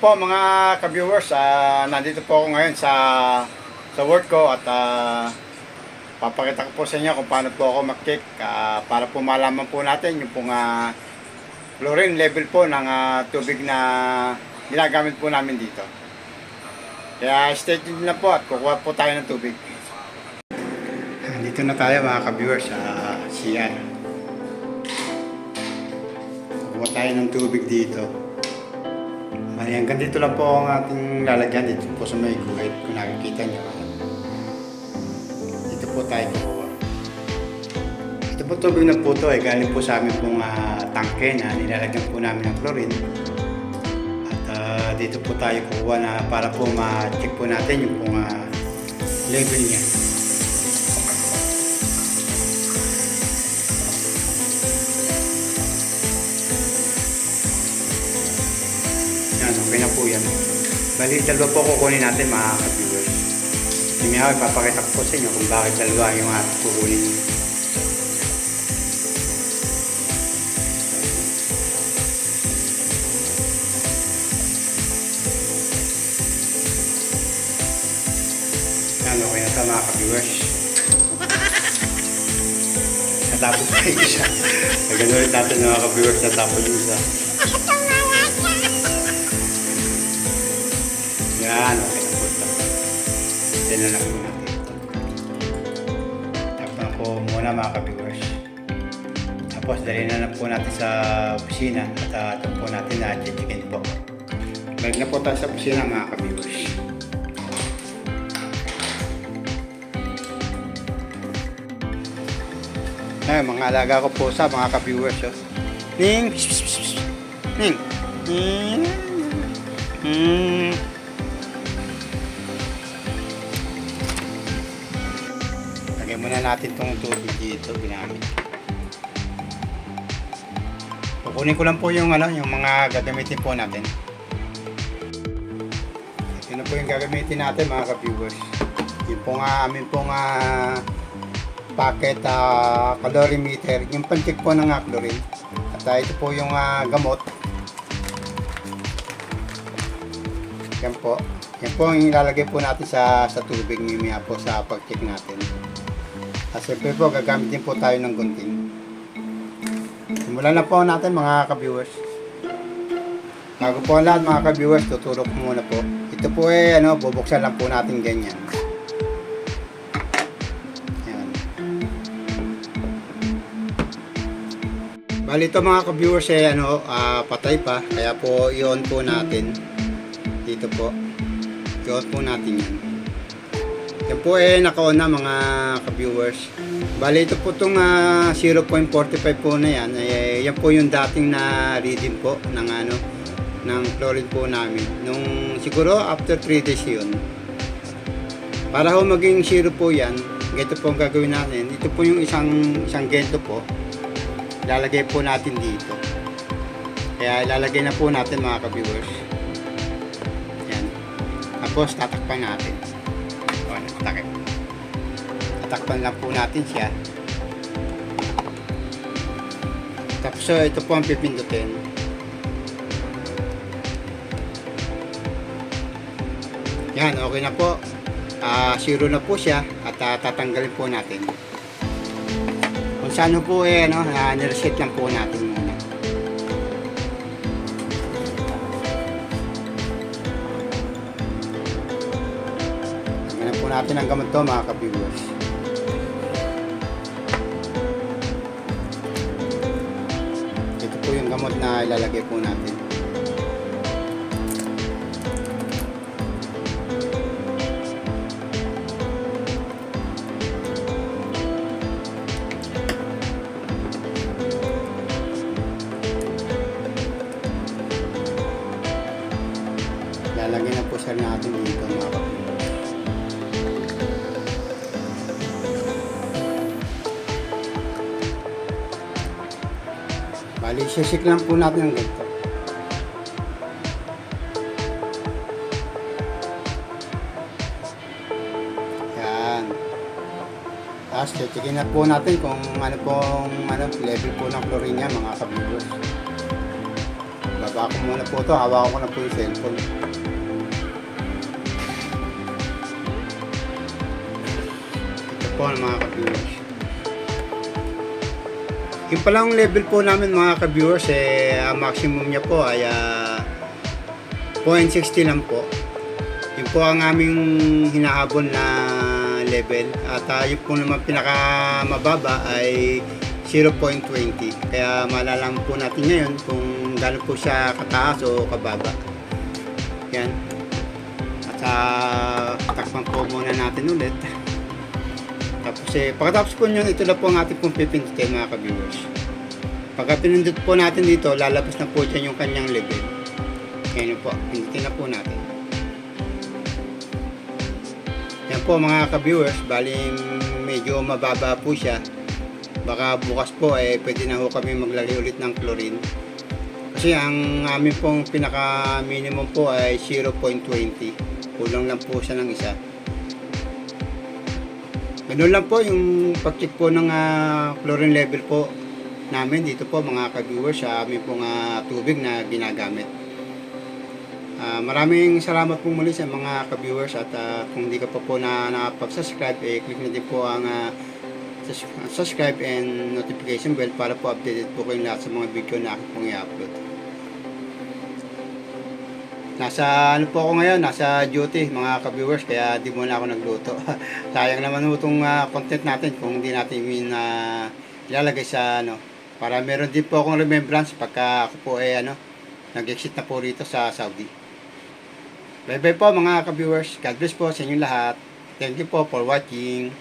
po mga ka-viewers, ah, nandito po ako ngayon sa sa work ko at ah, papakita ko po sa inyo kung paano po ako mag-check ah, para po malaman po natin yung pong ah, chlorine level po ng ah, tubig na ginagamit po namin dito. Kaya stay tuned na po at kukuha po tayo ng tubig. Dito na tayo mga ka-viewers sa CR. Kukuha tayo ng tubig dito. Ay, hanggang dito lang po ang ating lalagyan dito po sa may guhit kung nakikita nyo. Dito po tayo kukuha. Ito po tubig na po ito ay galing po sa amin pong ah, tangke na nilalagyan po namin ng chlorine. At ah, dito po tayo kukuha na para po ma-check po natin yung pong ah, level niya. Yan. Bali, dalawa po kukunin natin mga ka-viewers. Hindi ako ipapakita ko po sa inyo kung bakit dalawa yung ating kukunin. Yan, okay na ito mga ka-viewers. Natapos pa yung isa. Nagano ulit natin mga ka-viewers, natapos yung isa. Yan, okay na po ito. Lang po natin. Tapos po muna mga ka-viewers. Tapos dali na lang po natin sa opisina at uh, ito po natin na chichikin po. Balik na po tayo sa opisina mga ka-viewers. Ay, mga alaga ko po sa mga ka-viewers. Oh. Ning! Psh. Ning! Ning! Natin tong tubig dito, ginamit. Kukunin ko lang po yung ano, yung mga gagamitin po natin. Ito na po yung gagamitin natin mga ka-viewers. Yung po nga amin po nga packet ah, calorimeter, yung pan-check po ng chlorine. At ah, ito po yung ah, gamot. Yan po. Yan po ang ilalagay po natin sa sa tubig mamaya po sa pag-check natin. At siyempre po gagamitin po tayo ng gunting. Simulan na po natin mga ka-viewers. Bago po ang lahat mga ka-viewers, tuturo ko muna po. Ito po eh, ano, bubuksan lang po natin ganyan. Yan. Bali ito mga ka-viewers eh, ano, ah, patay pa. Kaya po i-on po natin. Dito po. I-on po natin yan. Yan po eh, naka-on na mga ka-viewers. Bali ito po itong ah, 0.45 po na yan. Eh, yan po yung dating na reading po ng ano, ng chlorine po namin. Nung siguro after 3 days yun. Para ho maging zero po yan, ganito po ang gagawin natin. Ito po yung isang isang gento po. Ilalagay po natin dito. Kaya ilalagay na po natin mga ka-viewers. Yan. Tapos tatakpan natin. O, nakatakip. Tatakpan lang po natin siya. Tapos so, ito po ang pipindutin. Yan, okay na po. Ah, zero na po siya at ah, tatanggalin po natin. Kung saan po eh, ano, uh, nireset lang po natin natin ang gamot to mga ka-viewers. Ito po yung gamot na ilalagay po natin. Lalagyan na po sir natin dito mga ka-viewers. Bali, sisik lang po natin ang ganito. Yan. Tapos, checkin na po natin kung ano pong ano, level po ng chlorine niya, mga ka-viewers. Baba ko muna po ito. Hawakan ko na po yung cellphone. Ito po ang mga ka-viewers. Yung palang level po namin mga ka-viewers, eh, ang maximum niya po ay ah, 0.60 lang po. Yun po ang aming hinahabol na level. At uh, yun po naman pinakamababa ay 0.20. Kaya malalaman po natin ngayon kung gaano po siya kataas o kababa. Yan. At uh, takpan po muna natin ulit. Eh, pagkatapos po nyo, ito na po ang ating pong pipindutin mga ka-viewers. Pagka pinindot po natin dito, lalabas na po dyan yung kanyang level. Yan po, pindutin na po natin. Yan po mga ka-viewers, baling medyo mababa po siya. Baka bukas po eh pwede na ho kami maglagay ulit ng chlorine. Kasi ang amin pong pinaka minimum po ay 0.20. Kulang lang po siya ng isa. Ganun lang po yung pag-check po ng ah, chlorine level po namin dito po mga ka-viewers sa aming pong ah, tubig na ginagamit. Ah, maraming salamat po muli sa mga ka-viewers at ah, kung hindi ka pa po na nakapag-subscribe, eh, click na din po ang sus- subscribe and notification bell para po updated po kayo lahat sa mga video na aking pong i-upload. Nasa ano po ako ngayon, nasa duty mga ka-viewers kaya di muna ako nagluto. Sayang naman po itong ah, content natin kung hindi natin min na ilalagay sa ano para meron din po akong remembrance pagka ako po eh ano nag-exit na po rito sa Saudi. Bye bye po mga ka-viewers. God bless po sa inyong lahat. Thank you po for watching.